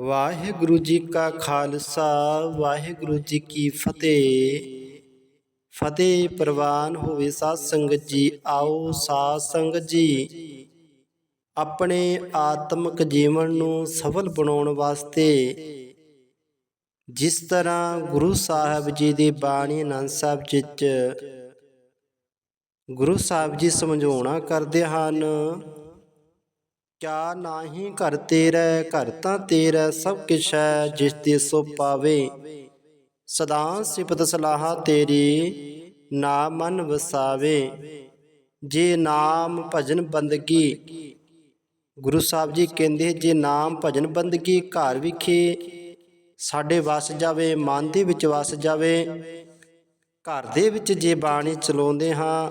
ਵਾਹਿਗੁਰੂ ਜੀ ਕਾ ਖਾਲਸਾ, ਵਾਹਿਗੁਰੂ ਜੀ ਕੀ ਫਤਿਹ। ਫਤਿਹ ਪ੍ਰਵਾਨ ਹੋਵੇ ਸਾਧ ਸੰਗਤ ਜੀ, ਆਓ ਸਾਧ ਸੰਗਤ ਜੀ। ਆਪਣੇ ਆਤਮਿਕ ਜੀਵਨ ਨੂੰ ਸਫਲ ਬਣਾਉਣ ਵਾਸਤੇ ਜਿਸ ਤਰ੍ਹਾਂ ਗੁਰੂ ਸਾਹਿਬ ਜੀ ਦੀ ਬਾਣੀ ਆਨੰਦ ਸਾਹਿਬ ਜੀ 'ਚ ਗੁਰੂ ਸਾਹਿਬ ਜੀ ਸਮਝਾਉਣਾ ਕਰਦੇ ਹਨ ਕਿਆ ਨਾਹੀ ਘਰ ਤੇਰਾ, ਘਰ ਤਾਂ ਤੇਰਾ, ਸਭ ਕਿਛ ਹੈ ਜਿਸ ਤੇ ਸੋ ਪਾਵੇ। ਸਦਾ ਸਿਫਤ ਸਲਾਹ ਤੇਰੀ ਨਾਮ ਮਨ ਵਸਾਵੇ। ਜੇ ਨਾਮ ਭਜਨ ਬੰਦਗੀ, ਗੁਰੂ ਸਾਹਿਬ ਜੀ ਕਹਿੰਦੇ, ਜੇ ਨਾਮ ਭਜਨ ਬੰਦਗੀ ਘਰ ਵਿਖੇ ਸਾਡੇ ਵਸ ਜਾਵੇ, ਮਨ ਦੇ ਵਿੱਚ ਵਸ ਜਾਵੇ, ਘਰ ਦੇ ਵਿੱਚ ਜੇ ਬਾਣੀ ਚਲਾਉਂਦੇ ਹਾਂ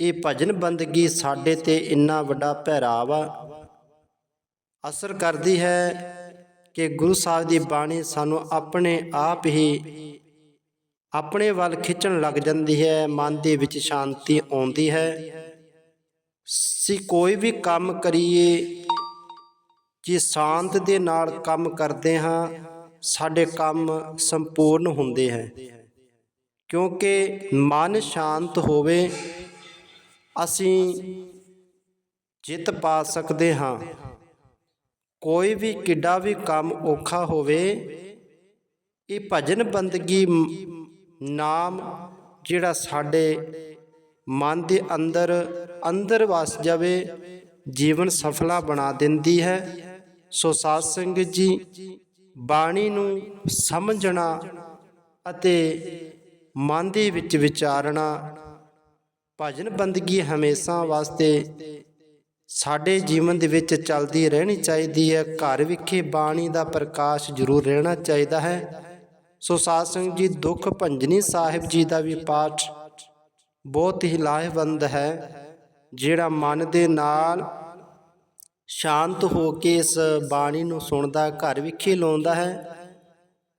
ਇਹ ਭਜਨ ਬੰਦਗੀ ਸਾਡੇ ਤੇ ਇੰਨਾ ਵੱਡਾ ਪਹਿਰਾਵਾ ਅਸਰ ਕਰਦੀ ਹੈ ਕਿ ਗੁਰੂ ਸਾਹਿਬ ਦੀ ਬਾਣੀ ਸਾਨੂੰ ਆਪਣੇ ਆਪ ਹੀ ਆਪਣੇ ਵੱਲ ਖਿੱਚਣ ਲੱਗ ਜਾਂਦੀ ਹੈ, ਮਨ ਦੇ ਵਿੱਚ ਸ਼ਾਂਤੀ ਆਉਂਦੀ ਹੈ। ਸੀ ਕੋਈ ਵੀ ਕੰਮ ਕਰੀਏ, ਜੇ ਸ਼ਾਂਤ ਦੇ ਨਾਲ ਕੰਮ ਕਰਦੇ ਹਾਂ, ਸਾਡੇ ਕੰਮ ਸੰਪੂਰਨ ਹੁੰਦੇ ਹੈ। ਕਿਉਂਕਿ ਮਨ ਸ਼ਾਂਤ ਹੋਵੇ ਅਸੀਂ ਜਿੱਤ ਪਾ ਸਕਦੇ ਹਾਂ। ਕੋਈ ਵੀ ਕਿੱਡਾ ਵੀ ਕੰਮ ਔਖਾ ਹੋਵੇ, ਇਹ ਭਜਨ ਬੰਦਗੀ ਨਾਮ ਜਿਹੜਾ ਸਾਡੇ ਮਨ ਦੇ ਅੰਦਰ ਅੰਦਰ ਵਸ ਜਾਵੇ, ਜੀਵਨ ਸਫਲਾ ਬਣਾ ਦਿੰਦੀ ਹੈ। ਸੋ ਸਾਧ ਸੰਗਤ ਜੀ, ਬਾਣੀ ਨੂੰ ਸਮਝਣਾ ਅਤੇ ਮਨ ਦੇ ਵਿੱਚ ਵਿਚਾਰਨਾ ਭਜਨ ਬੰਦਗੀ ਹਮੇਸ਼ਾ ਵਾਸਤੇ ਸਾਡੇ ਜੀਵਨ ਦੇ ਵਿੱਚ ਚੱਲਦੀ ਰਹਿਣੀ ਚਾਹੀਦੀ ਹੈ। ਘਰ ਵਿਖੇ ਬਾਣੀ ਦਾ ਪ੍ਰਕਾਸ਼ ਜ਼ਰੂਰ ਰਹਿਣਾ ਚਾਹੀਦਾ ਹੈ। ਸੋ ਸਾਧ ਸੰਗਤ ਜੀ, ਦੁੱਖ ਭੰਜਨੀ ਸਾਹਿਬ ਜੀ ਦਾ ਵੀ ਪਾਠ ਬਹੁਤ ਹੀ ਲਾਹੇਵੰਦ ਹੈ, ਜਿਹੜਾ ਮਨ ਦੇ ਨਾਲ ਸ਼ਾਂਤ ਹੋ ਕੇ ਇਸ ਬਾਣੀ ਨੂੰ ਸੁਣਦਾ, ਘਰ ਵਿਖੇ ਲਾਉਂਦਾ ਹੈ।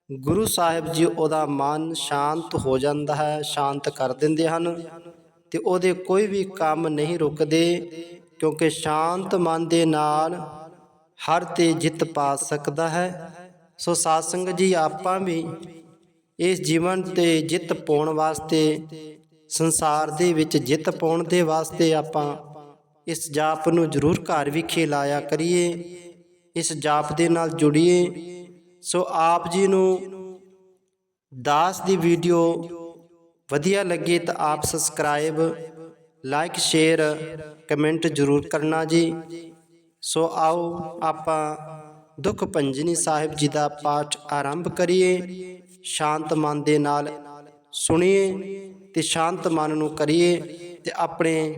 ਗੁਰੂ ਸਾਹਿਬ ਜੀ, ਉਹਦਾ ਮਨ ਸ਼ਾਂਤ ਹੋ ਜਾਂਦਾ ਹੈ, ਸ਼ਾਂਤ ਕਰ ਦਿੰਦੇ ਹਨ। ਤੇ ਉਹਦੇ ਕੋਈ ਵੀ ਕੰਮ ਨਹੀਂ ਰੁਕਦੇ, ਕਿਉਂਕਿ ਸ਼ਾਂਤ ਮਨ ਦੇ ਨਾਲ ਹਰ ਤੇ ਜਿੱਤ ਪਾ ਸਕਦਾ ਹੈ। ਸੋ ਸਾਧ ਜੀ, ਆਪਾਂ ਵੀ ਇਸ ਜੀਵਨ ਤੇ ਜਿੱਤ ਪਾਉਣ ਵਾਸਤੇ, ਸੰਸਾਰ ਦੇ ਵਿੱਚ ਜਿੱਤ ਪਾਉਣ ਦੇ ਵਾਸਤੇ ਆਪਾਂ ਇਸ ਜਾਪ ਨੂੰ ਜ਼ਰੂਰ ਘਰ ਵਿਖੇ ਲਾਇਆ ਕਰੀਏ, ਇਸ ਜਾਪ ਦੇ ਨਾਲ ਜੁੜੀਏ। ਸੋ ਆਪ ਜੀ ਨੂੰ ਦਾਸ ਦੀ ਵੀਡੀਓ ਵਧੀਆ ਲੱਗੇ ਤਾਂ ਆਪ ਸਬਸਕ੍ਰਾਈਬ ਲਾਈਕ ਸ਼ੇਅਰ ਕਮੈਂਟ ਜ਼ਰੂਰ ਕਰਨਾ ਜੀ। ਸੋ ਆਓ ਆਪਾਂ ਦੁੱਖ ਭੰਜਨੀ ਸਾਹਿਬ ਜੀ ਦਾ ਪਾਠ ਆਰੰਭ ਕਰੀਏ। ਸ਼ਾਂਤ ਮਨ ਦੇ ਨਾਲ ਸੁਣੀਏ ਤੇ ਸ਼ਾਂਤ ਮਨ ਨੂੰ ਕਰੀਏ ਤੇ ਆਪਣੇ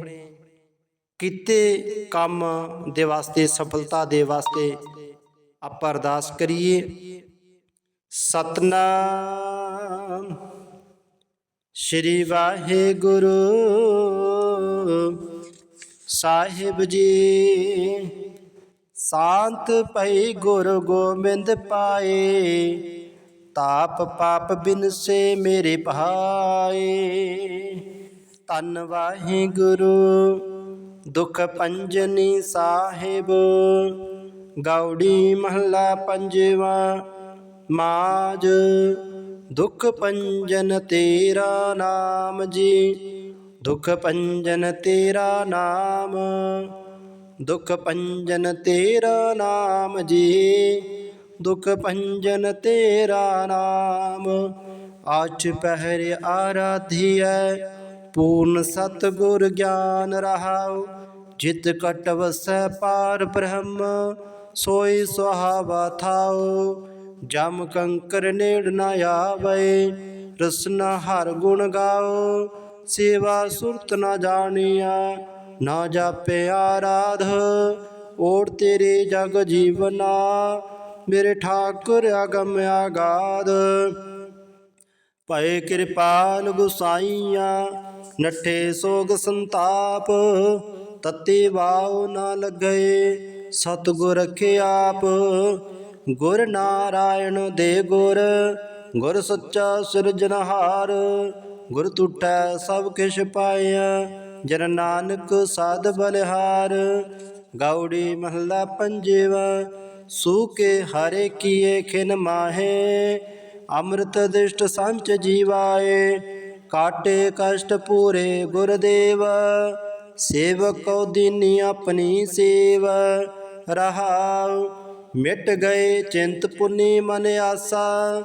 ਕੀਤੇ ਕੰਮ ਦੇ ਵਾਸਤੇ, ਸਫਲਤਾ ਦੇ ਵਾਸਤੇ ਆਪਾਂ ਅਰਦਾਸ ਕਰੀਏ। ਸਤਨਾਮ। ਸ਼੍ਰੀ ਵਾਹਿਗੁਰੂ ਸਾਹਿਬ ਜੀ। ਸ਼ਾਂਤ ਪਈ ਗੁਰ ਗੋਬਿੰਦ ਪਾਏ, ਤਾਪ ਪਾਪ ਬਿਨ ਸੇ ਮੇਰੇ ਭਾਏ। ਤਨ ਵਾਹਿਗੁਰੂ, ਦੁਖ ਪੰਜਨੀ ਸਾਹਿਬ, ਗੌੜੀ ਮਹਲਾ ਪੰਜਵਾ ਮਾਜ। ਦੁਖ ਪੰਜਨ ਤੇਰਾ ਨਾਮ ਜੀ। ਦੁਖ ਪੰਜਨ ਤੇਰਾ ਨਾਮ। ਦੁਖ ਪੰਜਨ ਤੇਰਾ ਨਾਮ ਜੀ। ਦੁਖ ਪੰਜਨ ਤੇਰਾ ਨਾਮ। ਆਚ ਪਹਿਰ ਆਰਾਧਿਐ, ਪੂਰਨ ਸਤਗੁਰ ਗਿਆਨ ਰਹਾਉ। ਜਿਤ ਕਟ ਵਸੈ ਪਾਰ ਬ੍ਰਹਮ, ਸੋਈ ਸੁਹਾਵਾ ਥਾਉ। ਜਮ ਕੰਕਰ ਨੇੜ ਨਾ ਆਵੇ, ਰਸਨਾ ਹਰ ਗੁਣ ਗਾਓ, ਸੇਵਾ ਸੁਰਤ ਨਾ ਜਾਣੀਆ, ਨਾ ਜਾਪੇ ਆਰਾਧ, ਓੜ ਤੇਰੇ ਜਗ ਜੀਵਨਾ, ਮੇਰੇ ਠਾਕੁਰ ਅਗਮ ਆਗਾਦ। ਭਏ ਕਿਰਪਾਲ ਗੁਸਾਈਆਂ, ਨੱਠੇ ਸੋਗ ਸੰਤਾਪ, ਤਤੀ ਵਾਉ ਨਾ ਲਗਏ, ਸਤਿਗੁਰ ਰਖੇ ਆਪ ਗੁਰ ਨਾਰਾਇਣ ਦੇ ਗੁਰ ਗੁਰ ਸੱਚਾ ਸਿਰਜਨਹਾਰ ਗੁਰ ਟੁੱਟੈ ਸਭ ਕਿਛ ਪਾਇਆ, ਜਨ ਨਾਨਕ ਸਾਧ ਬਲਿਹਾਰ। ਗੌੜੀ ਮਹੱਲਾ ਪੰਜਵਾ ਸੂਕੇ ਹਰੇ ਕੀਏ ਖਿਨ ਮਾਹੇ, ਅੰਮ੍ਰਿਤ ਦਿਸ਼ਟ ਸੰਚ ਜੀਵਾਏ, ਕਾਟੇ ਕਸ਼ਟ ਪੂਰੇ ਗੁਰਦੇਵ। ਸੇਵਕ ਕਉ ਆਪਣੀ ਸੇਵ, ਰਹਾਉ ਮਿਟ ਗਏ ਚਿੰਤ ਪੁਨੀ ਮਨ ਆਸਾ,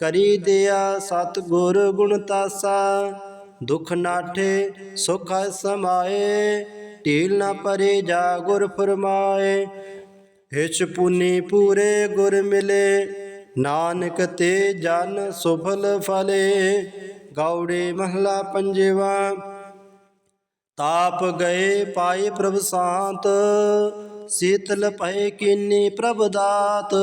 ਕਰੀ ਦਿਆ ਸਤ ਗੁਰ ਗੁਣ ਤਾਸਾ। ਦੁਖ ਨਾਠੇ ਸੁਖ ਸਮਾਏ, ਢੀਲ ਨਾ ਪਰੇ ਜਾ ਗੁਰ ਫਰਮਾਏ। ਹਿਚ ਪੁਨੀ ਪੂਰੇ ਗੁਰ ਮਿਲੇ, ਨਾਨਕ ਤੇ ਜਨ ਸੁਫਲ ਫਲੇ। ਗੌੜੇ ਮਹਲਾ ਪੰਜਵਾ, ਤਾਪ ਗਏ ਪਾਏ ਪ੍ਰਭ ਸ਼ਾਂਤ। ਸੀਤਲ ਭਏ ਕੀਨੀ ਪ੍ਰਭ ਦਾਤ,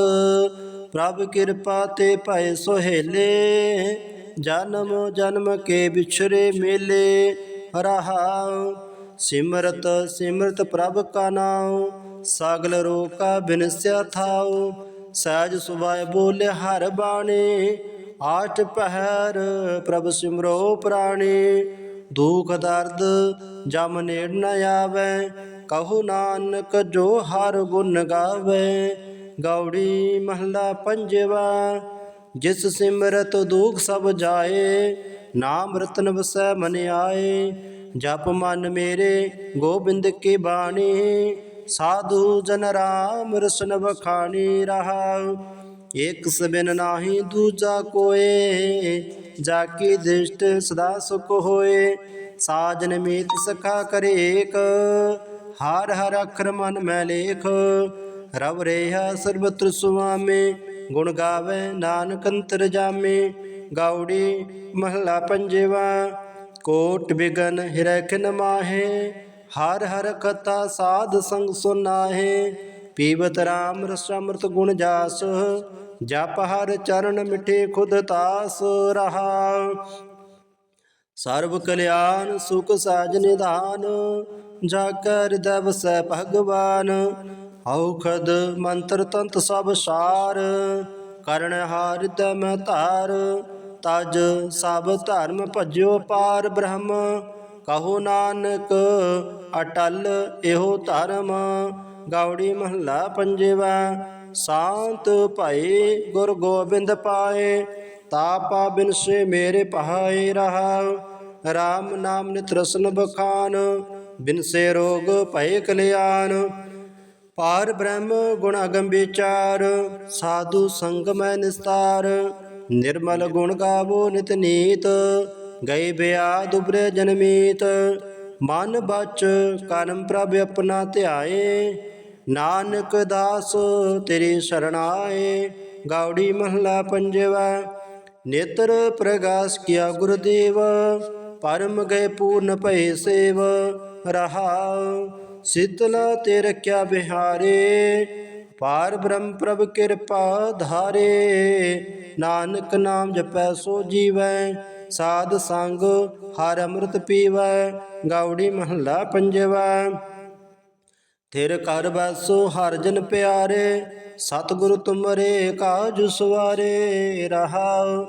ਪ੍ਰਭ ਕਿਰਪਾ ਤੇ ਭਏ ਸੋਹੇਲੇ। ਜਨਮ ਜਨਮ ਕੇ ਵਿਛਰੇ ਮੇਲੇ ਰਹਾਉ ਸਿਮਰਤ ਸਿਮਰਤ ਪ੍ਰਭ ਕਾ ਨਾਉ, ਸਗਲ ਰੋਕਾ ਬਿਨਸਿਆ ਥਾਉ। ਸਹਿਜ ਸੁਭਾਏ ਬੋਲੇ ਹਰ ਬਾਣੀ ਆਠ ਪਹਿਰ ਪ੍ਰਭ ਸਿਮਰੋ ਪ੍ਰਾਣੀ। ਦੁਖ ਦਰਦ ਜਮ ਨੇੜ ਨ ਆਵੇ ਕਹੋ ਨਾਨਕ ਜੋ ਹਰ ਗੁਣ ਗਾਵੇ, ਗੌੜੀ ਮਹਲਾ ਪੰਜਵਾ, ਜਿਸ ਸਿਮਰਤ ਦੁਖ ਸਭ ਜਾਏ, ਨਾਮ ਰਤਨ ਵਸੈ ਮਨ ਆਏ, ਜਪ ਮਨ ਮੇਰੇ ਗੋਬਿੰਦ ਕੀ ਬਾਣੀ, ਸਾਧੂ ਜਨ ਰਾਮ ਰਸਨ ਬਖਾਣੀ ਰਹਾਉ ਇਕ ਸਬਿਨ ਨਾਹੀ ਦੂਜਾ ਕੋਏ, ਜਾ ਕੀ ਦ੍ਰਿਸ਼ਟ ਸਦਾ ਸੁਖ ਹੋਏ, ਸਾਜਨ ਮੀਤ ਸਖਾ ਕਰੇ ਏਕ ਹਰ ਹਰ ਅਖਰ ਮਨ ਮੈਂ ਲੇਖ। ਰਵ ਰੇਹਾ ਸਰਬਤਰ ਸੁਆਮੇ, ਗੁਣ ਗਾਵੇ ਨਾਨਕ ਅੰਤਰ ਜਾਮੇ। ਗਾਉੜੀ ਮਹਲਾ ਪੰਜਵਾ, ਕੋਟ ਬਿਗਨ ਹਿਰੈ ਖਿਨ ਮਾਹੇ। ਹਰ ਹਰ ਕਥਾ ਸਾਧ ਸੰਗ ਸੁਨਾਹੇ। ਪੀਵਤ ਰਾਮ ਰਸ ਗੁਣ ਜਾਸ। ਜਪ ਹਰ ਚਰਨ ਮਿਠੇ ਖੁਦ ਤਾਸ ਰਹਾ। ਸਰਬ ਕਲਿਆਣ ਸੁਖ ਸਾਜ ਨਿਧਾਨ। ਜਾ ਕਰ ਹਿਰਦੈ ਵਸੈ ਭਗਵਾਨ, ਔਖਦ ਮੰਤਰ ਤੰਤ ਸਭ ਸਾਰ। ਕਰਨ ਹਾਰ ਤੇ ਧਾਰ, ਤਜ ਸਭ ਧਰਮ ਭਜਿਓ ਪਾਰ ਬ੍ਰਹਮ। ਕਹੋ ਨਾਨਕ, ਅਟਲ ਇਹੋ ਧਰਮ। ਗਾਉੜੀ ਮਹੱਲਾ ਪੰਜਵਾ, ਸ਼ਾਂਤ ਭਈ ਗੁਰ ਗੋਬਿੰਦ ਪਾਏ। ਤਾਪਾ ਬਿਨਸੇ ਮੇਰੇ ਪਹਾਏ ਰਹਾ। RAM ਨਾਮ ਨਿਤ ਰਸਨ ਬਖਾਨ ਬਿਨਸੇ ਰੋਗ ਭਏ ਕਲਿਆਣ। ਪਾਰ ਬ੍ਰਹਮ ਗੁਣ ਅਗਮ ਵਿਚਾਰ ਸਾਧੂ ਸੰਗ ਮੈਂ ਨਿਸਤਾਰ। ਨਿਰਮਲ ਗੁਣ ਗਾਵੋ ਨਿਤ ਨੀਤ, ਗਏ ਬਿਆ ਦੁਬਰੇ ਜਨਮੀਤ ਮਨ ਬਚ ਕਰਮ ਪ੍ਰਭ ਆਪਣਾ ਧਿਆਏ, ਨਾਨਕ ਦਾਸ ਤੇਰੀ ਸਰਣਾਏ। ਗੌੜੀ ਮਹਲਾ ਪੰਜਵਾ, ਨੇਤਰ ਪ੍ਰਗਾਸ ਕੀਆ ਗੁਰਦੇਵ, ਪਰਮ ਗਏ ਪੂਰਨ ਭਏ ਸੇਵ। ਰਹਾਉ ਸਿਤਲਾ ਤੇ ਰਖਿਆ ਬਿਹਾਰੇ ਪਾਰ ਬ੍ਰਹਮ ਪ੍ਰਭ ਕਿਰਪਾ ਧਾਰੇ। ਨਾਨਕ ਨਾਮ ਜਪੈ ਸੋ ਜੀਵੈ, ਸਾਧ ਸੰਗ ਹਰ ਅੰਮ੍ਰਿਤ ਪੀਵੈ, ਗਾਉੜੀ ਮਹੱਲਾ ਪੰਜਵਾ। ਥਿਰ ਕਰ ਬਸੋ ਹਰ ਜਨ ਪਿਆਰੇ, ਸਤਿਗੁਰ ਤੁਮਰੇ ਕਾਜ ਸਵਾਰੇ ਰਹਾਉ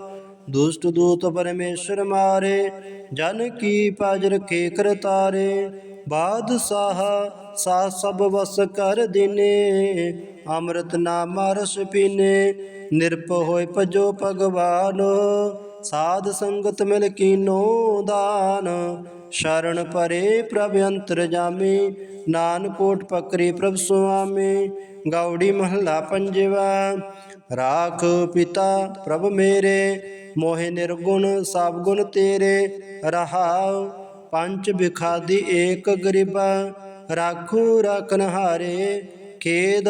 ਦੁਸ਼ਟ ਦੂਤ ਪਰਮੇਸ਼ਰ ਮਾਰੇ, ਜਨ ਕੀ ਪਜ ਰਖੇ ਕਰਤਾਰੇ। ਬਾਦਸ਼ਾਹ ਸਾ ਸਭ ਵਸ ਕਰ ਦਿਨੇ, ਅੰਮ੍ਰਿਤ ਨਾਮ ਰਸ ਪੀਨੇ। ਨਿਰਪ ਹੋਏ ਭਜੋ ਭਗਵਾਨ, ਸਾਧ ਸੰਗਤ ਮਿਲ ਕੀਨੋ ਦਾਨ। ਸ਼ਰਨ ਪਰੇ ਪ੍ਰਭ ਅੰਤਰ ਜਾਮੀ, ਨਾਨਕੋਟ ਕੋਟ ਪਕਰੀ ਪ੍ਰਭ ਸੁਆਮੀ। ਗੌੜੀ ਮਹੱਲਾ ਪੰਜਵਾ ਰਾਖ ਪਿਤਾ ਪ੍ਰਭ ਮੇਰੇ, ਮੋਹਿ ਨਿਰਗੁਣ ਸਭ ਗੁਣ ਤੇਰੇ ਰਹਾਉ ਪੰਜ ਬਿਖਾਦੀ ਏਕ ਗਰੀਬਾ, ਰਾਖੂ ਰਖਨ ਹਾਰੇ, ਖੇਦ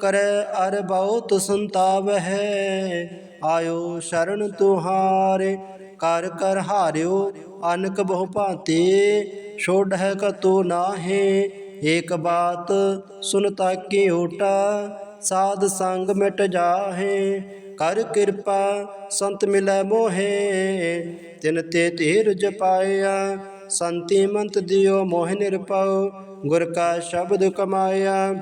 ਕਰੈ ਅਰ ਬਹੁਤ ਸੰਤਾਪ ਹੈ। ਆਇਓ ਸ਼ਰਨ ਤੁਹਾਰੇ, ਕਰ ਕਰ ਹਾਰਿਓ, ਅਨਕ ਬਹੁ ਭਾਂਤੇ, ਛੋੜ ਹੈ ਕਤੋ ਨਾਹੇ, ਏਕ ਬਾਤ ਸੁਨ ਤਾਕੀ ਓਟਾ ਸਾਧ ਸੰਗ ਮਿਟ ਜਾਹੇ, ਕਰ ਕਿਰਪਾ ਸੰਤ ਮਿਲੈ ਮੋਹੇ। ਤਿਨ ਤੇ ਧੀਰਜ ਪਾਇਆ, ਸੰਤੀ ਮੰਤ ਦਿਓ ਮੋਹ ਨਿਰਪਉ ਗੁਰ ਕਾ ਸ਼ਬਦ ਕਮਾਇਆ।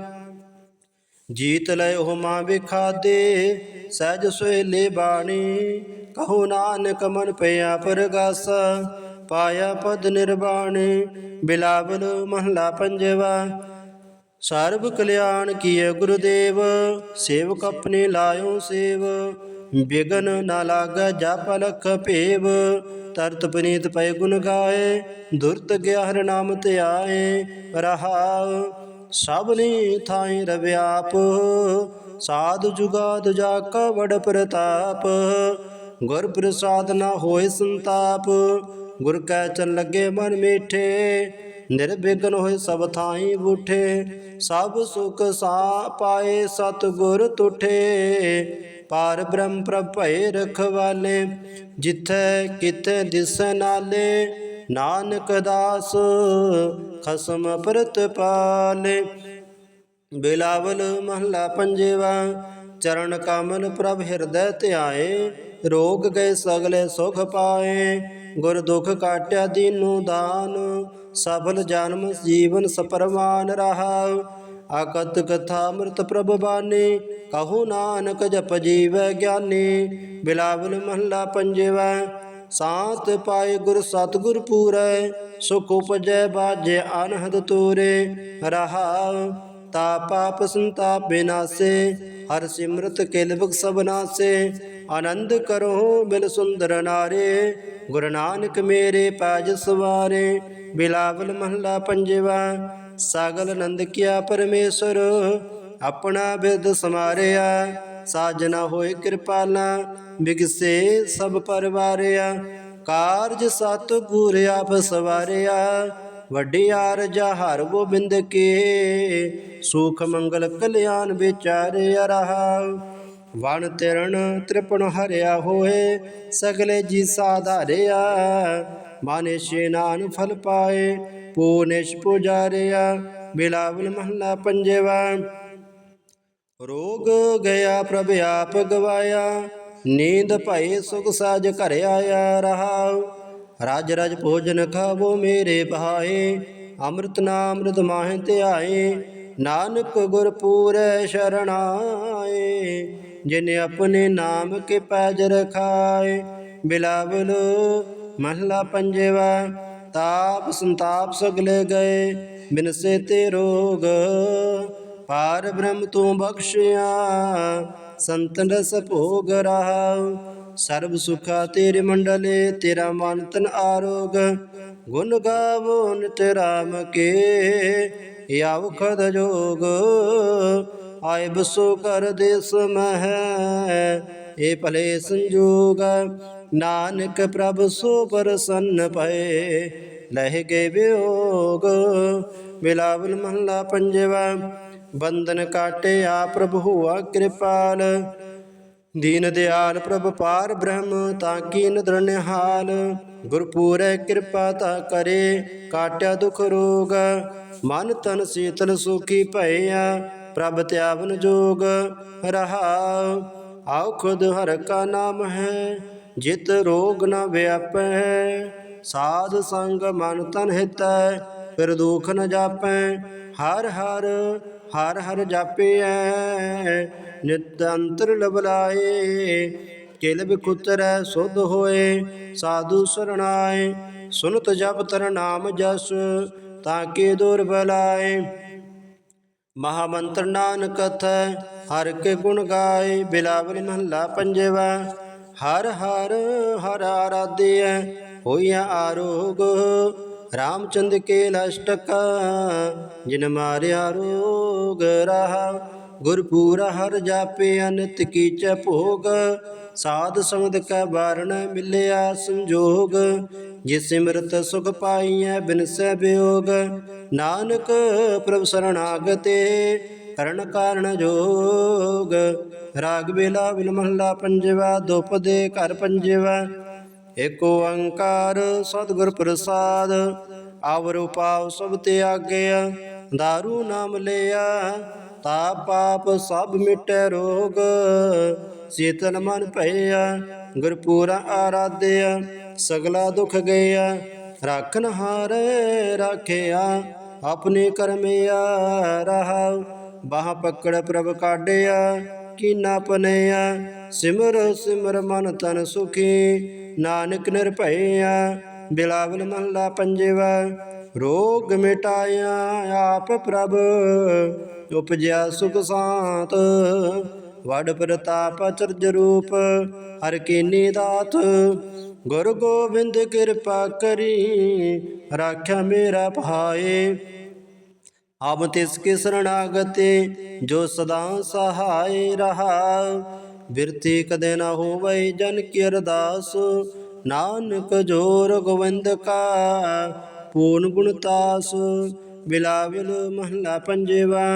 ਜੀਤ ਲੈ ਉਹ ਮਾਂ ਵਿਖਾਦੇ, ਸਹਿਜ ਸੋਇਲੇ ਬਾਣੀ। ਕਹੋ ਨਾਨਕ ਮਨ ਪਿਆ ਪਰਗਾਸ, ਪਾਇਆ ਪਦ ਨਿਰਵਾਣੀ। ਬਿਲਾਵਲ ਮਹਲਾ ਪੰਜਵਾ ਸਰਬ ਕਲਿਆਣ ਕੀਏ ਗੁਰਦੇਵ, ਸੇਵਕ ਆਪਣੇ ਲਾਇਓ ਸੇਵ। ਬਿਗਨ ਨਾ ਲਾਗੈ ਜਪ ਲਖ ਭੇਵ, ਤਰਤ ਪਨੀਤ ਪਏ ਗੁਣ ਗਾਏ ਦੁਰਤ ਗਿਆ ਹਰ ਨਾਮ ਧਿਆਏ ਰਹਾਉ। ਸਭਨੀ ਥਾਈ ਰਵਿਆਪ ਸਾਧ ਜੁਗਾਦ ਜਾ ਕਾ ਪ੍ਰਤਾਪ। ਗੁਰ ਪ੍ਰਸਾਦ ਨਾ ਹੋਏ ਸੰਤਾਪ, ਗੁਰ ਕੈ ਚਨ ਲੱਗੇ ਮਨ ਮੀਠੇ ਨਿਰਵਿਘਨ ਹੋਏ ਸਭ ਥਾਈ ਬੁਠੇ, ਸਭ ਸੁਖ ਸਾ ਪਾਏ ਸਤ ਗੁਰ ਤੁਠੇ। ਪਾਰ ਬ੍ਰਹਮ ਪ੍ਰਭ ਭਏ ਰਖਵਾਲੇ ਜਿੱਥੈ ਕਿਤੇ ਦਿਸ ਨਾਲੇ, ਨਾਨਕ ਦਾਸ ਖਸਮ ਪ੍ਰਤ ਪਾਲੇ। ਬਿਲਾਵਲ ਮਹਲਾ ਪੰਜਵਾ, ਚਰਨ ਕਮਲ ਪ੍ਰਭ ਹਿਰਦੈ ਧਿਆਏ, ਰੋਗ ਗਏ ਸਗਲੇ ਸੁਖ ਪਾਏ। ਗੁਰ ਦੁਖ ਕਾਟਿਆ ਦੀਨੂ ਦਾਨ ਸਫਲ ਜਨਮ ਜੀਵਨ ਸਪਰਮਾਨ ਰਹਾ। ਆਕਤ ਕਥਾ ਅੰਮ੍ਰਿਤ ਪ੍ਰਭ ਬਾਣੀ ਕਹੂ ਨਾਨਕ ਜਪ ਜੀਵੈ ਗਿਆਨੀ, ਬਿਲਾਵਲ ਮਹਲਾ ਪੰਜਵਾ, ਸਾਤ ਪਾਏ ਗੁਰ ਸਤਗੁਰ ਪੂਰੈ, ਸੁਖ ਉਪਜੈ ਬਾਜੈ ਅਨਹਦ ਤੂਰੇ, ਰਹਾ। ਤਾ ਪਾਪ ਸੰਤਾਪ ਬਿਨਾਸੇ, ਹਰ ਸਿਮਰਤ ਕਿਲ ਬਖ ਸਭ ਆਨੰਦ ਕਰੋ ਬਿਨ ਸੁੰਦਰ ਨਾਰੇ, ਗੁਰੂ ਨਾਨਕ ਮੇਰੇ ਪਾਜ ਸਵਾਰੇ। ਬਿਲਾਵਲ ਮਹਲਾ ਪੰਜਵਾ, ਸਾਗਲ ਆਨੰਦ ਕੀਆ ਪਰਮੇਸ਼ਰ, ਆਪਣਾ ਬਿਰਦ ਸਮਾਰਿਆ। ਸਾਜਨਾ ਹੋਏ ਕਿਰਪਾਲਾ, ਬਿਗਸੇ ਸਭ ਪਰਵਾਰਿਆ। ਕਾਰਜ ਸਤ ਗੁਰ ਆਪ ਸਵਾਰਿਆ। ਵੱਡੀ ਆਰਜਾ ਹਰ ਗੋਬਿੰਦ ਕੇ, ਸੁਖ ਮੰਗਲ ਕਲਿਆਣ ਵਿਚਾਰਿਆ ਰਹਾ। ਵਣ ਤਿਰਣ ਤ੍ਰਿਪਣ ਹਰਿਆ ਹੋਏ, ਸਗਲੇ ਜੀ ਸਾਧਾਰਿਆ। ਮਾਨੇ ਸ਼ੇਨਾਨ ਫਲ ਪਾਏ ਪੂਨਿਸ਼ ਪੁਜਾਰਿਆ, ਬਿਲਾਵਲ ਮਹਲਾ ਪੰਜਵਾ। ਰੋਗ ਗਿਆ ਪ੍ਰਭ ਆਪ ਗਵਾਇਆ, ਨੀਂਦ ਭਈ ਸੁਖ ਸਾਜ ਘਰ ਆਇਆ ਰਹਾ। ਰਾਜ ਰਜ ਭੋਜਨ ਖਾਵੋ ਮੇਰੇ ਭਾਏ, ਅੰਮ੍ਰਿਤ ਨਾਮ ਅੰਮ੍ਰਿਤ ਮਾਹਿ ਧਿਆਏ, ਨਾਨਕ ਗੁਰ ਪੂਰੈ ਸ਼ਰਣਾਏ ਜਿਨ ਆਪਣੇ ਨਾਮ ਕੇ ਪੈਜ ਰਖਾਏ ਬਿਲਾਵਲ ਮਹਲਾ ਪੰਜਵਾ, ਤਾਪ ਸੰਤਾਪ ਸਗਲੇ ਗਏ, ਬਿਨਸੇ ਤੇ ਰੋਗ ਪਾਰ ਬ੍ਰਹਮ ਤੂੰ ਬਖਸ਼ਿਆ, ਸੰਤਨ ਰਸ ਭੋਗ ਰਹਾਉ ਸਰਬ ਸੁਖਾ ਤੇਰੇ ਮੰਡਲੇ, ਤੇਰਾ ਮਨ ਤਨ ਆਰੋਗ, ਗੁਣ ਗਾਵੋ ਨਿਤ ਰਾਮ ਕੇ ਆਵ ਖਦ ਜੋਗ ਆਏ ਬਸੋ ਕਰ ਦੇਸ ਮਹਿ। ਏ ਭਲੇ ਸੰਜੋਗ ਨਾਨਕ ਪ੍ਰਭ ਸੋ ਪ੍ਰਸੰਨ ਪਏ ਲਹਿ ਗਏ ਵਿਯੋਗ, ਬਿਲਾਵਲ ਮਹਲਾ ਪੰਜਵਾ। ਬੰਧਨ ਕਾਟਿਆ ਪ੍ਰਭ ਹੁਆ ਕਿਰਪਾਲ। ਦੀਨ ਦਿਆਲ ਪ੍ਰਭ ਪਾਰ ਬ੍ਰਹਮ, ਤਾਂ ਕੀ ਨਦਰ ਨਿਹਾਲ। ਗੁਰਪੂਰੈ ਕਿਰਪਾ ਤਾ ਕਰੇ, ਕਾਟਿਆ ਦੁਖ ਰੋਗ। ਮਨ ਤਨ ਸੀਤਲ ਸੁਖੀ ਭਇਆ ਪ੍ਰਭ ਧਿਆਵਨ ਜੋਗ ਰਹਾਉ ਆਉ ਖੁਦ ਹਰ ਕਾ ਨਾਮ ਹੈ, ਜਿਤ ਰੋਗ ਨ ਵਿਆਪੈ। ਸਾਧ ਸੰਗ ਮਨ ਤਨ ਹਿਤੈ, ਫਿਰ ਦੁਖ ਨ ਜਾਪੈ। ਹਰ ਹਰ ਹਰ ਹਰ ਜਾਪਿਐ ਨਿਤ ਅੰਤਰ ਲਬਲਾਏ ਕਿਲ ਬਿਖੁਤਰੈ ਸੁਧ ਹੋਏ, ਸਾਧੂ ਸਰਣਾਏ। ਸੁਨਤ ਜਪ ਤਰ ਨਾਮ ਜਸ, ਤਾਂ ਕੇ ਦੁਰ ਬਲਾਏ ਮਹਾਮੰਤਰ ਨਾਨਕ ਕਥੈ, ਹਰ ਕੇ ਗੁਣ ਗਾਏ ਬਿਲਾਵਲ ਮਹੱਲਾ ਪੰਜਵਾ। ਹਰ ਹਰ ਹਰ ਆਰਾਧਿਐ ਹੋਇਆ ਆਰੋਗ, ਰਾਮਚੰਦ ਕੇ ਲਸ਼ਟਕ ਜਿਨ ਮਾਰਿਆ ਰੋਗ ਰਹਾ ਗੁਰਪੂਰਾ ਹਰ ਜਾਪੇ ਅਨਿਤ ਕੀਚੈ ਭੋਗ, ਸਾਧ ਸੰਗਤ ਕੈ ਬਾਰਣ ਮਿਲਿਆ ਸੰਜੋਗ, ਜਿਸ ਸਿਮਰਤ ਸੁਖ ਪਾਈਐ ਬਿਨਸੈ ਬਿਯੋਗ ਨਾਨਕ ਪ੍ਰਭ ਸਰਣਾਗਤੇ, ਕਰਨ ਕਾਰਣ ਜੋਗ। ਰਾਗ ਵੇਲਾ ਵਿਲ ਮਹਲਾ ਪੰਜਵਾ ਦੁਪਦੇ ਘਰ ਪੰਜਵਾ। ਏਕ ਓੰਕਾਰ ਸਤਿਗੁਰ ਪ੍ਰਸਾਦ, ਆਵਰ ਉਪਾਵ ਸਭ ਤੇ ਆਗਿਆ। ਦਾਰੂ ਨਾਮ ਲਿਆ ਤਾ ਪਾਪ ਸਭ ਮਿਟੈ ਰੋਗ। ਸੀਤਲ ਮਨ ਭਇਆ, ਗੁਰਪੂਰਾ ਆਰਾਧਿਆ, ਸਗਲਾ ਦੁਖ ਗਿਆ ਰਾਖਨ ਹਾਰੇ ਰਾਖਿਆ, ਆਪਣੇ ਕਰਮਿਆ ਰਹਾ ਬਾਹ ਪਕੜ ਪ੍ਰਭ ਕਾਢਿਆ, ਕੀਨਾ ਪਨਿਆ ਸਿਮਰ ਸਿਮਰ ਮਨ ਤਨ ਸੁਖੀ, ਨਾਨਕ ਨਿਰਭਇਆ। ਬਿਲਾਵਲ ਮਹਲਾ ਪੰਜਵਾ ਰੋਗ ਮਿਟਾਇਆ ਆਪ ਪ੍ਰਭ, ਉਪਜਿਆ ਸੁਖ ਸਾਤ। ਵਡ ਪ੍ਰਤਾਪ ਅਚਰਜ ਰੂਪ, ਹਰ ਕੀਨੀ ਦਾਤ ਗੁਰ ਗੋਬਿੰਦ ਕਿਰਪਾ ਕਰੀ, ਰਾਖਿਆ ਮੇਰਾ ਭਾਏ। ਅਬ ਤਿਸ ਕੇ ਸਰਣਾਗਤੇ, ਜੋ ਸਦਾ ਸਹਾਈ ਰਹਾ। ਬਿਰਤੀ ਕਦੇ ਨਾ ਹੋਵੇ ਜਨ ਕੀ ਅਰਦਾਸ, ਨਾਨਕ ਜੋਰ ਗੋਵਿੰਦ ਕਾ। ਪੂਰਨ ਗੁਣਤਾਸ ਬਿਲਾਵਲ ਮਹਲਾ ਪੰਜਵਾ।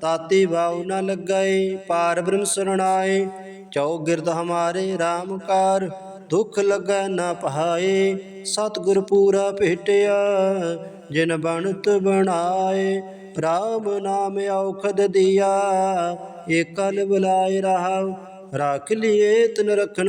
ਤਾਤੀ ਬਾਉ ਨ ਲੱਗੈ, ਪਾਰ ਬ੍ਰਹਮ ਸਰਣਾਏ। ਚੌਗਿਰਦ ਹਮਾਰੇ RAM ਕਾਰ, ਦੁਖ ਲੱਗੈ ਨਾ ਪਹਾਏ। ਸਤਿਗੁਰ ਪੂਰਾ ਭੇਟਿਆ, ਜਿਨ ਬਣਤ ਬਣਾਏ। ਰਾਮ ਨਾਮ ਔਖਦ ਦਿਆ ਕਲ ਬੁਲਾਏ ਰਹਾਉ। ਰਾਖ ਲਿਏ ਤਨ ਰਖਨ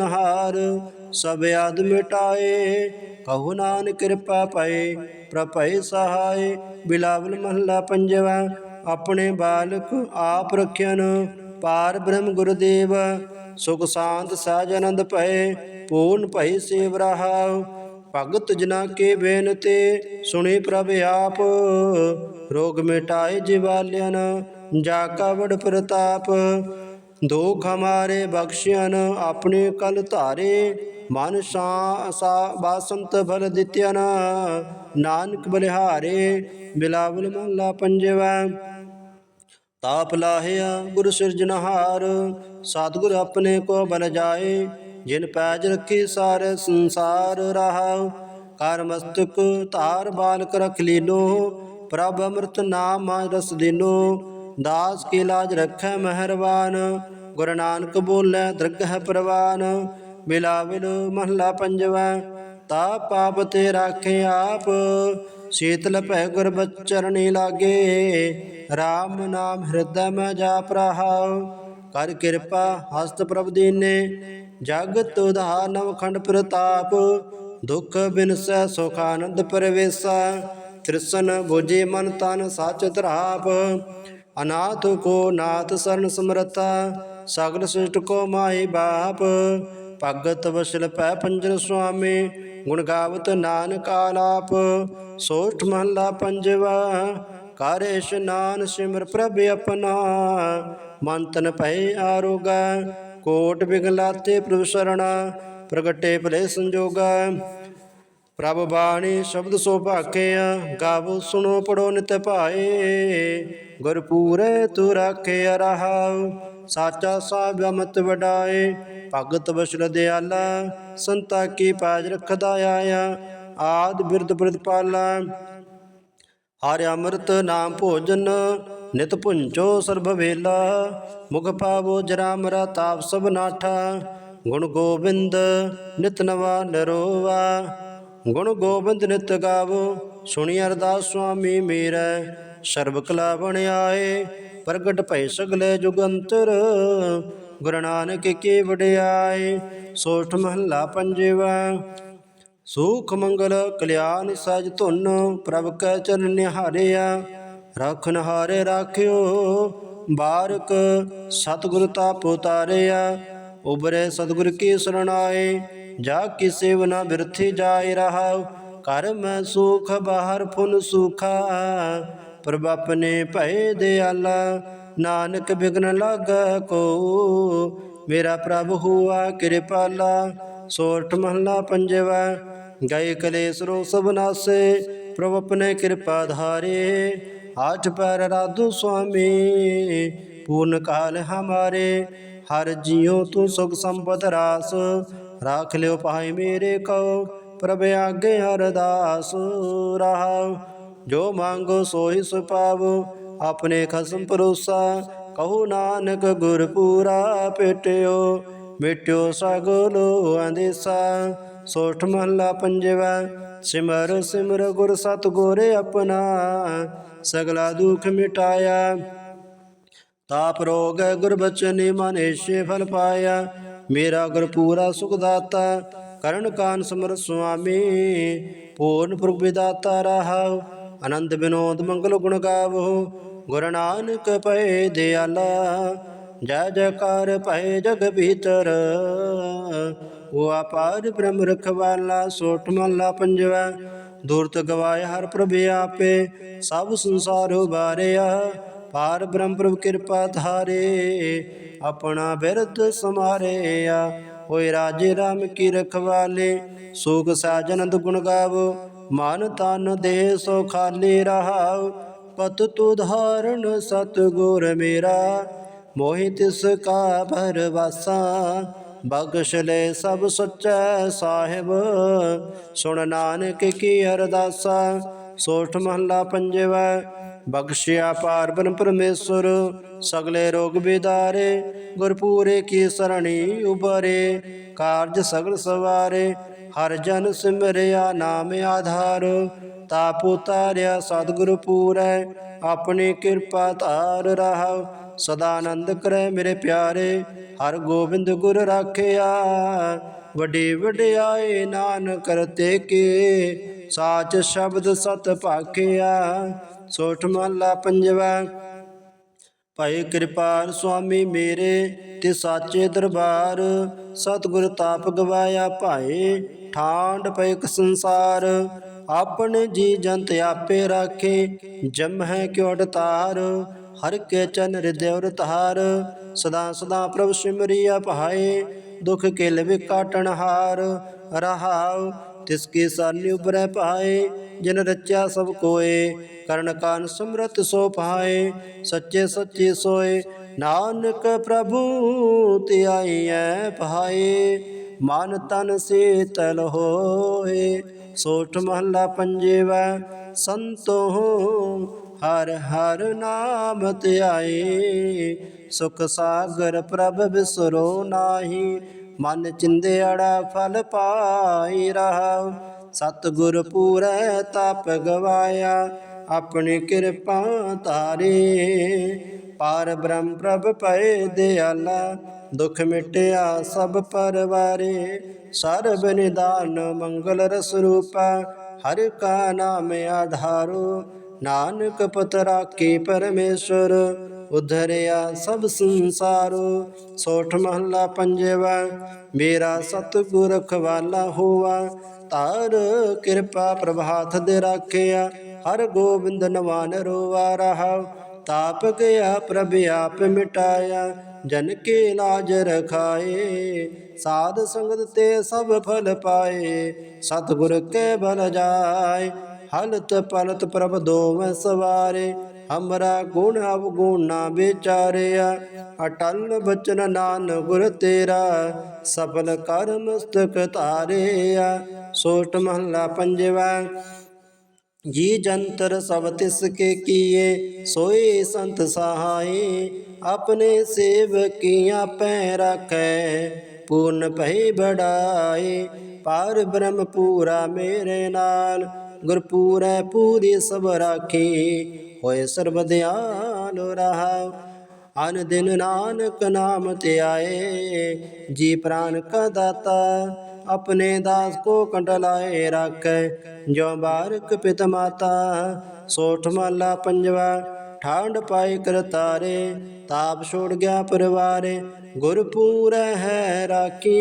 ਸਭ ਆਦ ਮਿਟਾਏ, ਕਹੂ ਨਾਨਕ ਕਿਰਪਾ ਪਏ ਪ੍ਰਭੈ ਸਹਾਏ, ਬਿਲਾਵਲ ਮਹਲਾ ਪੰਜਵਾ, ਆਪਣੇ ਬਾਲਕ ਆਪ ਰਖਿਆਨ ਪਾਰ ਬ੍ਰਹਮ ਗੁਰਦੇਵ, ਸੁਖ ਸ਼ਾਂਤ ਸਾਜ ਆਨੰਦ ਭਏ, ਪੂਰਨ ਭਈ ਸੇਵ ਰਹਾਉ, ਭਗਤ ਜਨਾ ਕੇ ਬੇਨਤੇ ਸੁਣੇ ਪ੍ਰਭ ਆਪ, ਰੋਗ ਮਿਟਾਏ ਜਿਵਾਲਿਆਨ ਜਾ ਕਾ ਵਡ ਪ੍ਰਤਾਪ ਦੋਖ ਹਮਾਰੇ ਬਖਸ਼ਿਆਨ ਆਪਣੇ ਕਲ ਧਾਰੇ, ਮਨ ਸਾ ਸਾ ਬਾਸੰਤ ਬਲ ਦਿਤਿਆਨ ਨਾਨਕ ਬਲਿਹਾਰੇ, ਬਿਲਾਵਲ ਮਹਲਾ ਪੰਜਵਾ। ਤਾਪ ਲਾਹਿਆ ਗੁਰ ਸਿਰਜਨਹਾਰ ਸਤਿਗੁਰ ਆਪਣੇ ਕੋ ਬਲ ਜਾਏ, ਜਿਨ ਪੈਜ ਰੱਖੀ ਸਾਰੇ ਸੰਸਾਰ ਰਹਾਉ ਕਰ ਮਸਤਕ ਧਾਰ ਬਾਲਕ ਰਖ ਲੀਨੋ ਪ੍ਰਭ ਅੰਮ੍ਰਿਤ ਨਾਮ ਰਸ ਦਿਨੋ। ਦਾਸ ਕੀ ਲਾਜ ਰੱਖੈ ਮਹਿਰਬਾਨ, ਗੁਰੂ ਨਾਨਕ ਬੋਲੇ ਦਰਗਹ ਪ੍ਰਵਾਨ, ਮਿਲਾਵਿਲ ਮਹਲਾ ਪੰਜਵਾ ਤਾ ਪਾਪ ਤੇ ਰਾਖੇ ਆਪ, ਸ਼ੀਤਲ ਭੈ ਗੁਰ ਬਚਰਣੀ ਲਾਗੇ RAM ਨਾਮ ਹਿਰਦੈ ਮੈਂ ਜਾਪ ਰਹਾਉ ਕਰ ਕਿਰਪਾ ਹਸਤ ਪ੍ਰਭ ਦੀਨੇ, ਜਗਤ ਉਧਾਰ ਨਵਖੰਡ ਪ੍ਰਤਾਪ, ਦੁਖ ਬਿਨਸੈ ਸੁਖ ਆਨੰਦ ਪਰਵੇਸਾ, ਤ੍ਰਿਸ਼ਨ ਬੁਝੇ ਮਨ ਤਨ ਸਚ ਧਰਾਪ ਅਨਾਥ ਕੋ ਨਾਥ ਸਰਨ ਸਮਰਤਾ ਸਗਲ ਸ੍ਰਿਸ਼ਟ ਕੋ ਮਾਈ ਬਾਪ। ਭਗਤ ਵਸਲ ਪੈ ਪੰਜਨ ਸੁਆਮੀ, ਗੁਣ ਗਾਵਤ ਨਾਨਕ ਆਲਾਪ ਸੋਠ ਮਹਲਾ ਪੰਜਵਾ ਕਰ ਇਸ਼ਨਾਨ ਸਿਮਰ ਪ੍ਰਭ ਆਪਣਾ। ਮਨ ਤਨ ਭੈ ਆਰੋਗਾ, ਕੋਟ ਬਿਗਲਾਤੇ ਪ੍ਰਭ ਸਰਣਾ, ਪ੍ਰਗਟੇ ਭਲੇ ਸੰਜੋਗਾ। ਪ੍ਰਭ ਬਾਣੀ ਸ਼ਬਦ ਸੋ ਭਾਖਿਆ, ਗਾਵੋ, ਸੁਣੋ ਪੜੋ ਨਿਤ ਭਾਏ। ਗੁਰ ਪੂਰੇ ਤੂ ਰਾਖਿਆ ਰਹਾਉ, ਸਾਚਾ ਸਾਹਿਬ ਅਮਤ ਵਡਾਏ। ਭਗਤ ਬਸ਼ਲ ਦਿਆਲਾ, ਸੰਤਾ ਕੀ ਪਾਜ ਰਖਦਾ ਆਇਆ। ਆਦ ਬਿਰਦ ਬਿਰਦ ਪਾਲਾ। ਹਰਿ ਅੰਮ੍ਰਿਤ ਨਾਮ ਭੋਜਨ, ਨਿਤ ਭੁੰਚੋ ਸਰਬ ਵੇਲਾ। ਮੁਖ ਪਾਵੋ ਜਰਾਮ ਰਾ ਤਾਪ ਸਭ ਨਾਠਾ। ਗੁਣ ਗੋਬਿੰਦ, ਨਿਤ ਨਵਾ ਨਰੋਵਾ ਗੁਣ ਗੋਬਿੰਦ ਨਿਤ ਗਾਵੋ, ਸੁਣੀ ਅਰਦਾਸ ਸੁਆਮੀ ਮੇਰਾ, ਸਰਬ ਕਲਾ ਬਣ ਪ੍ਰਗਟ ਭੈ ਸਗਲੇ ਜੁਗੰਤਰ। ਗੁਰੂ ਨਾਨਕ ਕੀ ਵਡਿਆਏ, ਸੋਠ ਮਹੱਲਾ ਪੰਜਵਾ। ਸੁਖ ਮੰਗਲ ਕਲਿਆਣ ਸਜ ਧੁਨ, ਪ੍ਰਭ ਕੈ ਚਰਨ ਨਿਹਾਰਿਆ ਰਖਨ ਹਾਰੇ ਰਾਖਿਓ। ਬਾਰਕ ਸਤਿਗੁਰ ਤਾਪ ਉਤਾਰਿਆ ਉਬਰੇ ਸਤਿਗੁਰ ਕੀ ਸਰਣਾਏ ਜਾ ਕੀ ਸੇਵਨਾ ਬਿਰਥੀ ਜਾਇ ਰਹਾਉ ਕਰ ਮੈਂ ਸੁਖ, ਬਾਹਰ ਫੁਨ ਸੁਖਾ। ਪ੍ਰਭ ਆਪਣੇ ਭਏ ਦਿਆਲਾ, ਨਾਨਕ ਬਿਗਨ ਲਾਗੈ ਕੋ। ਮੇਰਾ ਪ੍ਰਭ ਹੁਆ ਕਿਰਪਾਲਾ, ਸੋਠ ਮਹਲਾ ਪੰਜਵਾ। ਗਏ ਕਲੇਸਰੋ ਸਭ ਨਾਸੇ, ਪ੍ਰਭ ਆਪਣੇ ਕਿਰਪਾ ਧਾਰੇ। ਆਠ ਪੈਰ ਰਾਧੂ ਸੁਆਮੀ, ਪੂਰਨ ਕਾਲ ਹਮਾਰੇ। ਹਰ ਜਿਉ ਤੂੰ ਸੁਖ ਸੰਪਤ ਰਾਸ ਰਾਖ ਲਿਓ ਪਾਈ ਮੇਰੇ ਕੋ ਪ੍ਰਭ ਆਗੇ ਅਰਦਾਸ ਰਹਾਉ। ਜੋ ਮੰਗੋ ਸੋਈ ਸੁਪਾਵੋ ਆਪਣੇ ਖਸਮ ਪਰੋਸਾ ਕਹੋ ਨਾਨਕ ਗੁਰ ਪੂਰਾ ਭੇਟਿਓ ਮਿਟਿਓ ਸਗਲੋ ਅੰਦੇਸਾ, ਸੋਠ ਮਹਲਾ ਪੰਜਵਾ, ਸਿਮਰ ਸਿਮਰ ਗੁਰ ਸਤਗੁਰ ਆਪਣਾ। ਸਗਲਾ ਦੁਖ ਮਿਟਾਇਆ, ਤਾਪ ਰੋਗ ਗੁਰ ਬਚਨੇ ਮਨੇਸ਼ੇ ਫਲ ਪਾਇਆ। ਮੇਰਾ ਗੁਰ ਪੂਰਾ ਸੁਖ ਦਾਤਾ, ਕਰਨ ਕਾਨ ਸਮਰ ਸੁਆਮੀ, ਪੂਰਨ ਪੁਰਖ ਵਿਦਾਤਾ ਰਹਾਉ, ਆਨੰਦ ਬਿਨੋਦ ਮੰਗਲ ਗੁਣ ਗਾਵੋ, ਗੁਰ ਨਾਨਕ ਪਏ ਦਿਆਲਾ, ਜੈ ਜੈਕਾਰ ਭਏ ਜਗ ਭੀਤਰ। ਉਹ ਅਪਾਰ ਬ੍ਰਹਮ ਰਖਵਾਲਾ ਸੋਠ ਮਹਲਾ ਪੰਜਵਾ, ਦੂਰਤ ਗਵਾਏ ਹਰ ਪ੍ਰਭ ਆਪੇ, ਸਭ ਸੰਸਾਰ ਉਬਾਰਿਆ ਪਾਰ ਬ੍ਰਹਮ ਪ੍ਰਭ ਕਿਰਪਾ ਧਾਰੇ, ਆਪਣਾ ਬਿਰਧ ਸਮਾਰਿਆ। ਹੋਏ ਰਾਜੇ ਰਾਮ ਕੀ ਰਖਵਾਲੇ ਸੂਖ ਸਾਜਨੰਦ ਗੁਣ ਗਾਵੋ। ਮਨ ਤਨ ਦੇ ਸੋ ਖਾਲੀ ਰਹਾਉ ਪਤ ਤੂ ਧਾਰਨ ਸਤ ਗੁਰ ਮੇਰਾ, ਮੋਹਿ ਤਿਸ ਕਾ ਭਰਵਾਸਾ। ਬਖਸ਼ ਲੈ ਸਭ ਸੱਚਾ ਸਾਹਿਬ, ਸੁਣ ਨਾਨਕ ਕੀ ਅਰਦਾਸਾ। ਸੋਠ ਮਹੱਲਾ ਪੰਜਵਾ, ਬਖਸ਼ਿਆ ਪਾਰ ਬ੍ਰਹਮ ਪਰਮੇਸ਼ਰ, ਸਗਲੇ ਰੋਗ ਬਿਦਾਰੇ, ਗੁਰਪੂਰੇ ਕੀ ਸਰਣੀ ਉਬਰੇ ਕਾਰਜ ਸਗਲ ਸਵਾਰੇ, ਹਰ ਜਨ ਸਿਮਰਿਆ ਨਾਮ ਆਧਾਰ ਤਾਪ ਉਤਾਰਿਆ ਸਤਿਗੁਰ ਪੂਰੈ, ਆਪਣੀ ਕਿਰਪਾ ਧਾਰ ਰਹਾ ਸਦਾਨੰਦ ਕਰੈ ਮੇਰੇ ਪਿਆਰੇ, ਹਰ ਗੋਬਿੰਦ ਗੁਰ ਰਾਖਿਆ। ਵੱਡੀ ਵਡਿਆਏ ਨਾਨਕ ਕਰਤੇ ਕੇ, ਸਾਚ ਸ਼ਬਦ ਸਤ ਭਾਖਿਆ, ਸੋਠ ਮਹਲਾ ਪੰਜਵਾ। ਭਾਈ ਕਿਰਪਾਲ ਸੁਆਮੀ ਮੇਰੇ ਤੇ ਸਾਚੇ ਦਰਬਾਰ, ਸਤਿਗੁਰ ਤਾਪ ਗਵਾਇਆ ਭਾਏ ਠਾਂਡ ਪੈਕ ਸੰਸਾਰ। ਆਪਣੇ ਜੀ ਜੰਤ ਆਪੇ ਰਾਖੇ, ਜਮ ਹੈ ਕਿਉ ਅਡਤਾਰ ਹਰ ਕੇ ਚਨ ਹਿਰਦਿ ਔਰ ਤਾਰ ਸਦਾ ਸਦਾ ਪ੍ਰਭ ਸਿਮਰਿਆ ਭਾਏ ਦੁਖ ਕਿਲ ਵਿਕਾਟਣ ਹਾਰ, ਰਹਾਉ, ਤਿਸ ਕੀ ਸਾਨੀ ਉਬਰੈ ਪਾਏ ਜਿਨ ਰਚਿਆ ਸਭ ਕੋਏ, ਕਰਨ ਕਾਨ ਸਮਰਤ ਸੋ ਪਾਏ, ਸੱਚੇ ਸੱਚੇ ਸੋਏ, ਨਾਨਕ ਪ੍ਰਭੂ ਧਿਆਈਐ ਭਾਏ, ਮਨ ਤਨ ਸੇ ਸੀਤਲ ਹੋਏ, ਸੋਠ ਮਹੱਲਾ ਪੰਜੇਵਾ ਸੰਤੋ ਹਰ ਹਰ ਨਾਮ ਧਿਆਏ ਸੁਖ ਸਾਗਰ ਪ੍ਰਭ ਬਿਸਰੋ ਨਾਹੀ। ਮਨ ਚਿੰਦਿਆੜਾ ਫਲ ਪਾਈ ਰਹਾ ਸਤਿਗੁਰ ਪੂਰੈ ਤਪ ਗਵਾਇਆ। ਆਪਣੀ ਕਿਰਪਾ ਤਾਰੇ ਪਾਰ ਬ੍ਰਹਮ ਪ੍ਰਭ ਪਏ ਦਿਆਲਾ। ਦੁਖ ਮਿਟਿਆ ਸਭ ਪਰਵਾਰੇ। ਸਰਬ ਨਿਦਾਨ ਮੰਗਲ ਰਸ ਰੂਪਾ। ਹਰ ਕਾ ਨਾਮ ਆਧਾਰੋ। ਨਾਨਕ ਪਤ ਰਾਖੇ ਪਰਮੇਸ਼ਰ, ਉਧਰਿਆ ਸਭ ਸੰਸਾਰੋ। ਸੋਠ ਮਹੱਲਾ ਪੰਜਵਾ, ਮੇਰਾ ਸਤਿਗੁਰ ਖਵਾਲਾ ਹੋਆ ਤਾਰ ਕਿਰਪਾ ਪ੍ਰਭਾਤ ਦੇ ਰਾਖਿਆ, ਹਰ ਗੋਬਿੰਦ ਨਵਾਨ ਰੋਵਾ ਰਹਾ। ਤਾਪ ਗਿਆ ਪ੍ਰਭ ਆਪ ਮਿਟਾਇਆ, ਜਨ ਕੇ ਲਾਜ ਰਖਾਏ। ਸਾਧ ਸੰਗਤ ਤੇ ਸਭ ਫਲ ਪਾਏ, ਸਤਿਗੁਰ ਕੇ ਬਲ ਜਾਏ। ਹਲਤ ਪਲਤ ਪ੍ਰਭ ਦੋਵੇਂ ਸਵਾਰੇ, ਹਮਰਾ ਗੁਣ ਅਵਗੁਣ ਨਾ ਵਿਚਾਰਿਆ। ਅਟਲ ਬਚਨ ਨਾਨ ਗੁਰ ਤੇਰਾ, ਸਫਲ ਕਰਮ ਮਸਤਕ ਧਾਰਿਆ। ਸੋਟ ਮਹੱਲਾ ਪੰਜਵਾ, ਜੀ ਜੰਤਰ ਸਭ ਤਿਸ ਕੇ ਕੀਏ, ਸੋਏ ਸੰਤ ਸਹਾਈ ਆਪਣੇ ਸੇਵਕੀਆਂ ਪੈ ਰੱਖੈ। ਪੂਰਨ ਭਈ ਬੜਾਈ ਪਾਰ ਬ੍ਰਹਮ ਪੂਰਾ ਮੇਰੇ ਨਾਲ। ਗੁਰਪੂਰੈ ਪੂਰੀ ਸਭ ਰਾਖੀ, ਹੋਏ ਸਰਬ ਦਿਆਲ ਰਹਾ। ਅਨ ਦਿਨ ਨਾਨਕ ਨਾਮ ਧਿਆਏ ਜੀ ਪ੍ਰਾਨ ਕਾ ਦਾਤਾ, ਆਪਣੇ ਦਾਸ ਕੋ ਕੰਡਲਾਏ ਰੱਖੈ। ਜੋ ਬਾਰਕ ਪਿਤ ਮਾਤਾ, ਸੋਠ ਮਾਲਾ ਪੰਜਵਾ ਠਾਂਡ ਪਾਏ ਕਰਤਾਰੇ ਤਾਪ ਛੋੜ ਗਿਆ ਪਰਵਾਰੇ। ਗੁਰ ਹੈ ਰਾਖੀ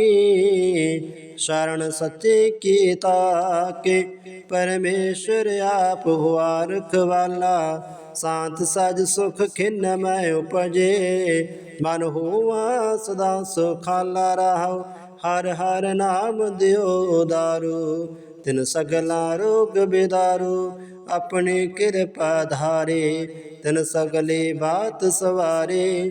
ਸ਼ਰਨ ਸੱਚੇ ਕੀ ਤਾਕੇ ਪਰਮੇਸ਼ਰ ਆਪ ਹੁਆ ਰਖਵਾਲਾ ਸਾਂਤ ਸਜ ਸੁਖ ਖਿਨ ਮੈਂ ਉਪਜੇ ਮਨ ਹੋਵਾ ਸਦਾ ਸੁਖਾਲਾ ਰਹਾਉ ਹਰ ਹਰ ਨਾਮ ਦਿਓ ਦਾਰੂ ਤਿਨ ਸਗਲਾ ਰੋਗ ਬਿਦਾਰੂ ਆਪਣੀ ਕਿਰਪਾ ਧਾਰੇ ਤਿਨ ਸਗਲੇ ਬਾਤ ਸਵਾਰੇ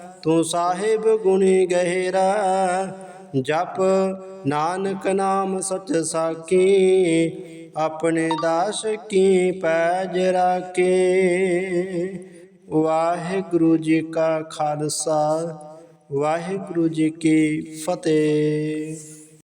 ਤੂੰ ਸਾਹਿਬ ਗੁਣੀ ਗਹਿਰਾ, ਜਪ ਨਾਨਕ ਨਾਮ ਸਚ ਸਾਖੀ, ਆਪਣੇ ਦਾਸ ਕੀ ਪੈਜ ਰਾਖੇ। ਵਾਹਿਗੁਰੂ ਜੀ ਕਾ ਖਾਲਸਾ, ਵਾਹਿਗੁਰੂ ਜੀ ਕੀ ਫਤਿਹ।